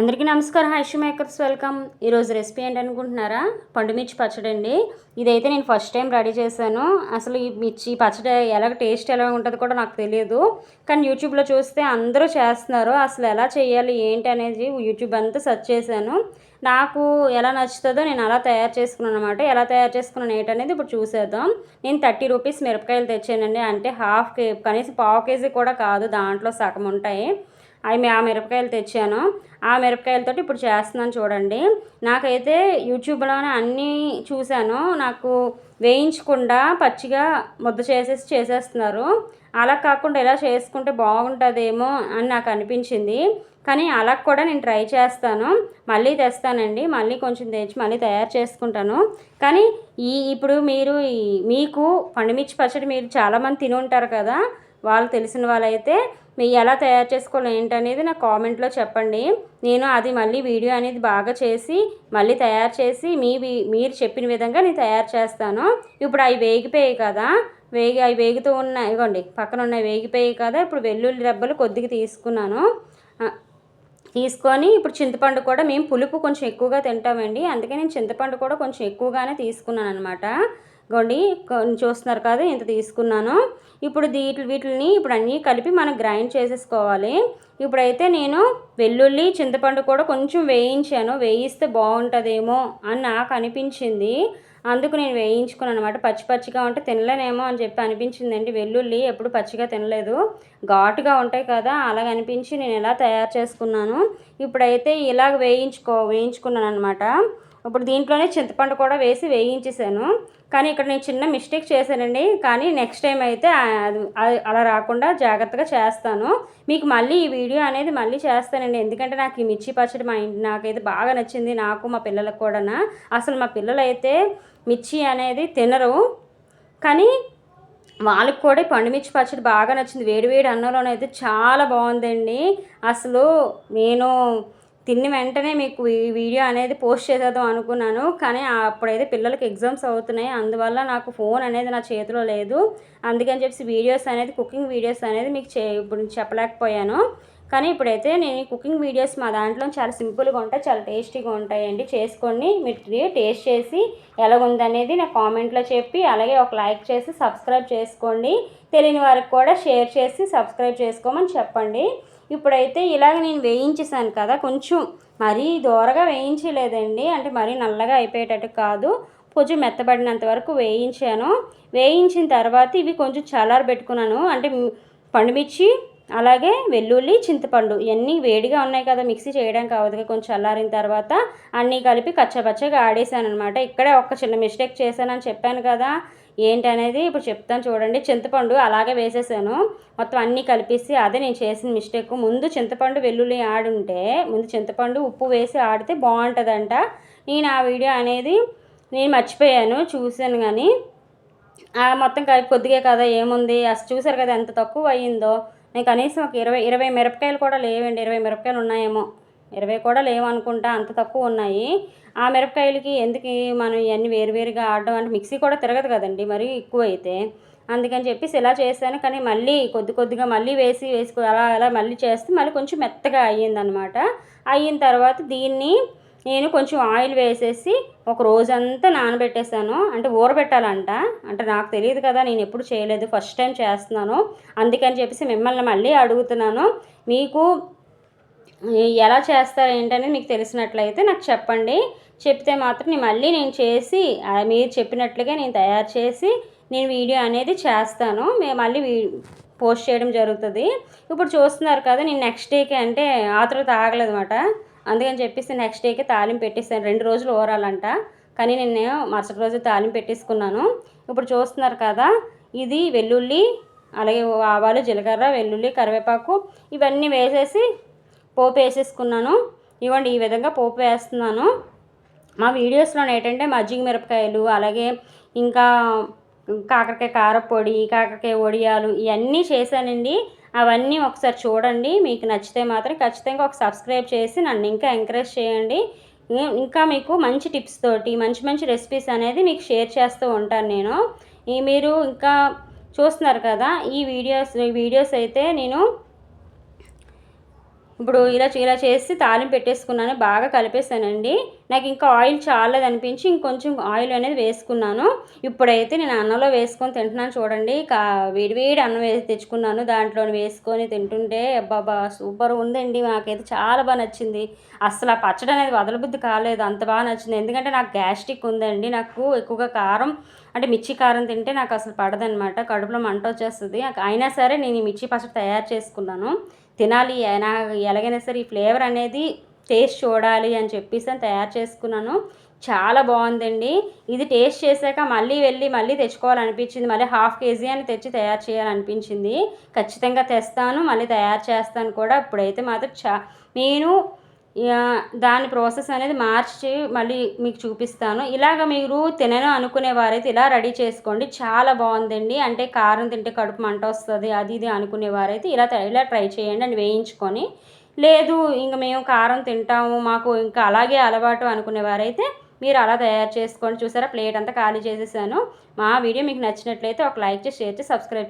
అందరికీ నమస్కారం హైషు మేకర్స్ వెల్కమ్. ఈరోజు రెసిపీ ఏంటనుకుంటున్నారా? పండు మిర్చి పచ్చడి అండి ఇదైతే నేను ఫస్ట్ టైం రెడీ చేశాను. అసలు ఈ మిర్చి పచ్చడి ఎలా టేస్ట్ ఎలా ఉంటుందో కూడా నాకు తెలియదు. కానీ యూట్యూబ్లో చూస్తే అందరూ చేస్తున్నారు. అసలు ఎలా చేయాలి ఏంటి అనేది యూట్యూబ్ అంతా సెర్చ్ చేశాను. నాకు ఎలా నచ్చుతుందో నేను అలా తయారు చేసుకున్నాను అనమాట ఎలా తయారు చేసుకున్నాను ఏంటనేది ఇప్పుడు చూసేద్దాం. నేను థర్టీ రూపీస్ మిరపకాయలు తెచ్చానండి. అంటే హాఫ్ కే కనీసం పావు కేజీ కూడా కాదు దాంట్లో సగం ఉంటాయి. అవి ఆ మిరపకాయలు తెచ్చాను. ఆ మిరపకాయలతోటి ఇప్పుడు చేస్తున్నాను చూడండి. నాకైతే యూట్యూబ్లోనే అన్నీ చూశాను. నాకు వేయించకుండా పచ్చిగా ముద్ద చేసేసి చేసేస్తున్నారు. అలా కాకుండా ఇలా చేసుకుంటే బాగుంటుందేమో అని నాకు అనిపించింది. కానీ అలా కూడా నేను ట్రై చేస్తాను. మళ్ళీ తెస్తానండి. మళ్ళీ కొంచెం తెచ్చి మళ్ళీ తయారు చేసుకుంటాను. కానీ ఈ ఇప్పుడు మీరు మీకు పండుమిర్చి పచ్చడి మీరు చాలామంది తిని ఉంటారు కదా. వాళ్ళు తెలిసిన వాళ్ళైతే మీరు ఎలా తయారు చేసుకోవాలి ఏంటనేది నాకు కామెంట్లో చెప్పండి. నేను అది మళ్ళీ వీడియో అనేది బాగా చేసి మళ్ళీ తయారు చేసి మీ మీరు చెప్పిన విధంగా నేను తయారు చేస్తాను. ఇప్పుడు అవి వేగిపోయాయి కదా వేగి అవి వేగుతూ ఉన్నాయి. ఇవ్వండి పక్కన ఉన్నాయి వేగిపోయాయి కదా. ఇప్పుడు వెల్లుల్లి రెబ్బలు కొద్దిగా తీసుకున్నాను. తీసుకొని ఇప్పుడు చింతపండు కూడా మేము పులుపు కొంచెం ఎక్కువగా తింటామండి. అందుకే నేను చింతపండు కూడా కొంచెం ఎక్కువగానే తీసుకున్నాను అనమాట గోండి చూస్తున్నారు కదా ఇంత తీసుకున్నాను. ఇప్పుడు వీటి వీటిని ఇప్పుడు అన్నీ కలిపి మనం గ్రైండ్ చేసేసుకోవాలి. ఇప్పుడైతే నేను వెల్లుల్లి చింతపండు కూడా కొంచెం వేయించాను. వేయిస్తే బాగుంటుందేమో అని నాకు అనిపించింది. అందుకు నేను వేయించుకున్నాను అనమాట పచ్చి పచ్చిగా ఉంటే తినలేనేమో అని చెప్పి అనిపించిందండి. వెల్లుల్లి ఎప్పుడు పచ్చిగా తినలేదు. ఘాటుగా ఉంటాయి కదా అలాగ అనిపించి నేను ఎలా తయారు చేసుకున్నాను. ఇప్పుడైతే ఇలాగ వేయించుకో వేయించుకున్నాను అనమాట ఇప్పుడు దీంట్లోనే చింతపండు కూడా వేసి వేయించేసాను. కానీ ఇక్కడ నేను చిన్న మిస్టేక్ చేశానండి. కానీ నెక్స్ట్ టైం అయితే అలా రాకుండా జాగ్రత్తగా చేస్తాను. మీకు మళ్ళీ ఈ వీడియో అనేది మళ్ళీ చేస్తానండి. ఎందుకంటే నాకు ఈ మిర్చి పచ్చడి మా ఇంటి నాకైతే బాగా నచ్చింది. నాకు మా పిల్లలకు కూడా అసలు మా పిల్లలు అయితే మిర్చి అనేది తినరు. కానీ వాళ్ళకి కూడా పండుమిర్చి పచ్చడి బాగా నచ్చింది. వేడివేడి అన్నంలోనైతే చాలా బాగుందండి. అసలు నేను తిన్న వెంటనే మీకు ఈ వీడియో అనేది పోస్ట్ చేసేద్దాం అనుకున్నాను కానీ అప్పుడైతే పిల్లలకి ఎగ్జామ్స్ అవుతున్నాయి అందువల్ల నాకు ఫోన్ అనేది నా చేతిలో లేదు. అందుకని చెప్పి వీడియోస్ అనేది కుకింగ్ వీడియోస్ అనేది మీకు చే ఇప్పుడు చెప్పలేకపోయాను. కానీ ఇప్పుడైతే నేను కుకింగ్ వీడియోస్ మా దాంట్లో చాలా సింపుల్గా ఉంటాయి చాలా టేస్టీగా ఉంటాయండి. చేసుకొని మీరు టేస్ట్ చేసి ఎలాగుందనేది నా కామెంట్లో చెప్పి అలాగే ఒక లైక్ చేసి సబ్స్క్రైబ్ చేసుకోండి. తెలియని వారికి కూడా షేర్ చేసి సబ్స్క్రైబ్ చేసుకోమని చెప్పండి. ఇప్పుడైతే ఇలాగ నేను వేయించేసాను కదా కొంచెం మరీ దూరగా వేయించలేదండి. అంటే మరీ నల్లగా అయిపోయేటట్టు కాదు. కొంచెం మెత్తబడినంత వరకు వేయించాను. వేయించిన తర్వాత ఇవి కొంచెం చల్లారబెట్టుకున్నాను. అంటే పండుమిర్చి అలాగే వెల్లుల్లి చింతపండు ఇవన్నీ వేడిగా ఉన్నాయి కదా మిక్సీ చేయడానికి కావదు కొంచెం చల్లారిన తర్వాత అన్నీ కలిపి కచ్చపచ్చగా ఆడేసాను అనమాట ఇక్కడే ఒక చిన్న మిస్టేక్ చేశానని చెప్పాను కదా. ఏంటనేది ఇప్పుడు చెప్తాను చూడండి. చింతపండు అలాగే వేసేసాను. మొత్తం అన్నీ కలిపేసి అదే నేను చేసిన మిస్టేక్. ముందు చింతపండు వెల్లుల్లి ఆడుంటే ముందు చింతపండు ఉప్పు వేసి ఆడితే బాగుంటుందంట. నేను ఆ వీడియో అనేది నేను మర్చిపోయాను చూశాను కానీ. మొత్తం కలిపి కొద్దిగా కదా ఏముంది? అసలు చూసారు కదా ఎంత తక్కువ అయ్యిందో? నేను కనీసం ఒక ఇరవై ఇరవై మిరపకాయలు కూడా లేవండి. ఇరవై మిరపకాయలు ఉన్నాయేమో. ఇరవై కూడా లేవనుకుంటా అంత తక్కువ ఉన్నాయి. ఆ మిరపకాయలకి ఎందుకు మనం ఇవన్నీ వేరువేరుగా ఆడడం అంటే మిక్సీ కూడా తిరగదు కదండి మరి ఎక్కువ అయితే. అందుకని చెప్పేసి ఇలా చేశాను. కానీ మళ్ళీ కొద్ది కొద్దిగా మళ్ళీ వేసి వేసుకో అలా అలా మళ్ళీ చేస్తే మళ్ళీ కొంచెం మెత్తగా అయ్యిందనమాట. అయిన తర్వాత దీన్ని నేను కొంచెం ఆయిల్ వేసేసి ఒక రోజంతా నానబెట్టేశాను. అంటే ఊరబెట్టాలంట. అంటే నాకు తెలియదు కదా నేను ఎప్పుడు చేయలేదు ఫస్ట్ టైం చేస్తున్నాను. అందుకని చెప్పేసి మిమ్మల్ని మళ్ళీ అడుగుతున్నాను. మీకు ఎలా చేస్తారు ఏంటనేది మీకు తెలిసినట్లయితే నాకు చెప్పండి. చెప్తే మాత్రం నేను మళ్ళీ నేను చేసి మీరు చెప్పినట్లుగా నేను తయారు చేసి నేను వీడియో అనేది చేస్తాను. మేము మళ్ళీ పోస్ట్ చేయడం జరుగుతుంది. ఇప్పుడు చూస్తున్నారు కదా నేను నెక్స్ట్ డేకి అంటే ఆతృత ఆగలేదన్నమాట. అందుకని చెప్పేసి నెక్స్ట్ డేకి తాలింపు పెట్టేసాను రెండు రోజులు ఓరాలంట. కానీ నేను మరుసటి రోజు తాలింపు పెట్టేసుకున్నాను. ఇప్పుడు చూస్తున్నారు కదా ఇది వెల్లుల్లి అలాగే ఆవాలు జీలకర్ర వెల్లుల్లి కరివేపాకు ఇవన్నీ వేసేసి పోపు వేసేసుకున్నాను. ఇవ్వండి ఈ విధంగా పోపు వేస్తున్నాను. మా వీడియోస్లో ఏంటంటే మజ్జిగ మిరపకాయలు అలాగే ఇంకా కాకరకాయ కారపొడి కాకరకాయ వడియాలు ఇవన్నీ చేశానండి. అవన్నీ ఒకసారి చూడండి. మీకు నచ్చితే మాత్రం ఖచ్చితంగా ఒక సబ్స్క్రైబ్ చేసి నన్ను ఇంకా ఎంకరేజ్ చేయండి. ఇంకా మీకు మంచి టిప్స్ తోటి మంచి మంచి రెసిపీస్ అనేది మీకు షేర్ చేస్తూ ఉంటాను నేను. మీరు ఇంకా చూస్తున్నారు కదా ఈ వీడియోస్ వీడియోస్ అయితే నేను ఇప్పుడు ఇలా ఇలా చేసి తాలింపు పెట్టేసుకున్నాను. బాగా కలిపేసానండి నాకు ఇంకా ఆయిల్ చాలేదు అనిపించి ఇంకొంచెం ఆయిల్ అనేది వేసుకున్నాను. ఇప్పుడైతే నేను అన్నంలో వేసుకొని తింటున్నాను చూడండి. కా వేడివేడి అన్నం వేసి తెచ్చుకున్నాను. దాంట్లో వేసుకొని తింటుంటే అబ్బాబా సూపర్ ఉందండి. నాకైతే చాలా బాగా నచ్చింది. అసలు ఆ పచ్చడి అనేది వదలబుద్ధి కాలేదు. అంత బాగా నచ్చింది. ఎందుకంటే నాకు గ్యాస్ట్రిక్ ఉందండి. నాకు ఎక్కువగా కారం అంటే మిర్చి కారం తింటే నాకు అసలు పడదనమాట కడుపులో మంట వచ్చేస్తుంది. అయినా సరే నేను ఈ మిర్చి పచ్చడి తయారు చేసుకున్నాను. తినాలి. ఎలాగైనా సరే ఈ ఫ్లేవర్ అనేది టేస్ట్ చూడాలి అని చెప్పేసి తయారు చేసుకున్నాను. చాలా బాగుందండి. ఇది టేస్ట్ చేశాక మళ్ళీ వెళ్ళి మళ్ళీ తెచ్చుకోవాలనిపించింది. మళ్ళీ హాఫ్ కేజీ అని తెచ్చి తయారు చేయాలనిపించింది. ఖచ్చితంగా తెస్తాను. మళ్ళీ తయారు చేస్తాను కూడా. ఇప్పుడైతే మాత్రం చా నేను దాని ప్రాసెస్ అనేది మార్చి మళ్ళీ మీకు చూపిస్తాను. ఇలాగ మీరు తినను అనుకునే వారైతే ఇలా రెడీ చేసుకోండి. చాలా బాగుందండి. అంటే కారం తింటే కడుపు మంట వస్తుంది అది ఇది అనుకునే వారైతే ఇలా ఇలా ట్రై చేయండి అని వేయించుకొని. లేదు ఇంక మేము కారం తింటాము మాకు ఇంకా అలాగే అలవాటు అనుకునే వారైతే మీరు అలా తయారు చేసుకోండి. చూసారా ప్లేట్ అంతా ఖాళీ చేసేసాను. మా వీడియో మీకు నచ్చినట్లయితే ఒక లైక్ చేసి షేర్ చేసి సబ్స్క్రైబ్ చేసి